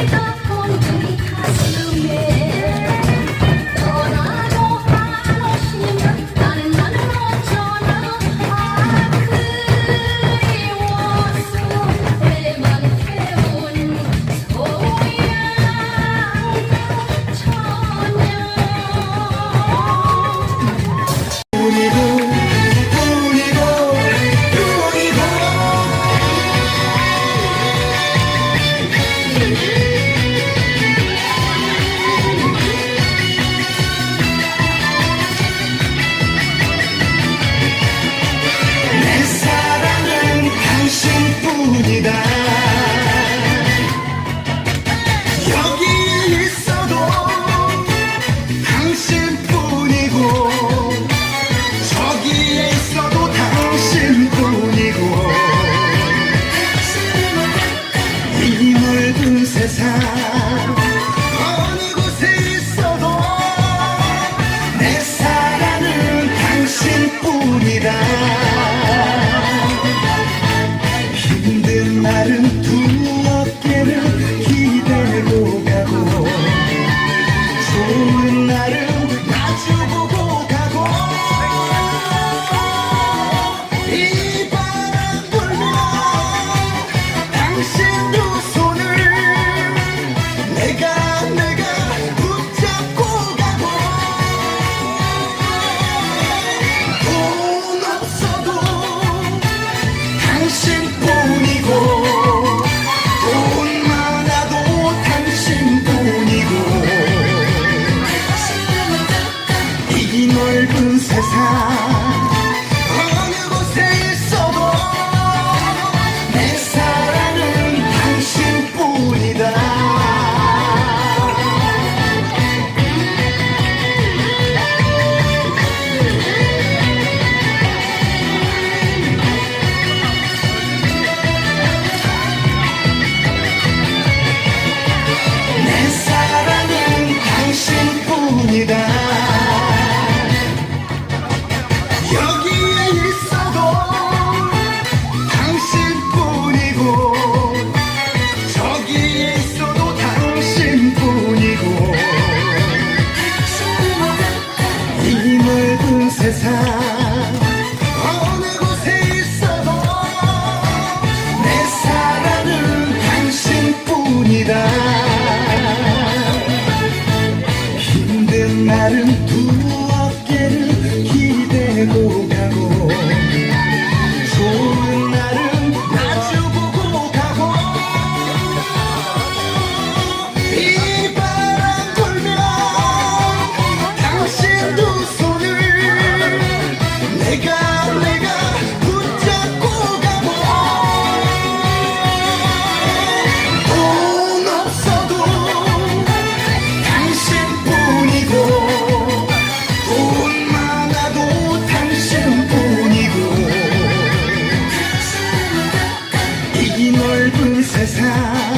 Let's. you down. Bugünler ölüm 여기에 있어도 당신뿐이고 저기에 있어도 당신뿐이고. 이 넓은 세상 힘든 날은 두 넓은 세상.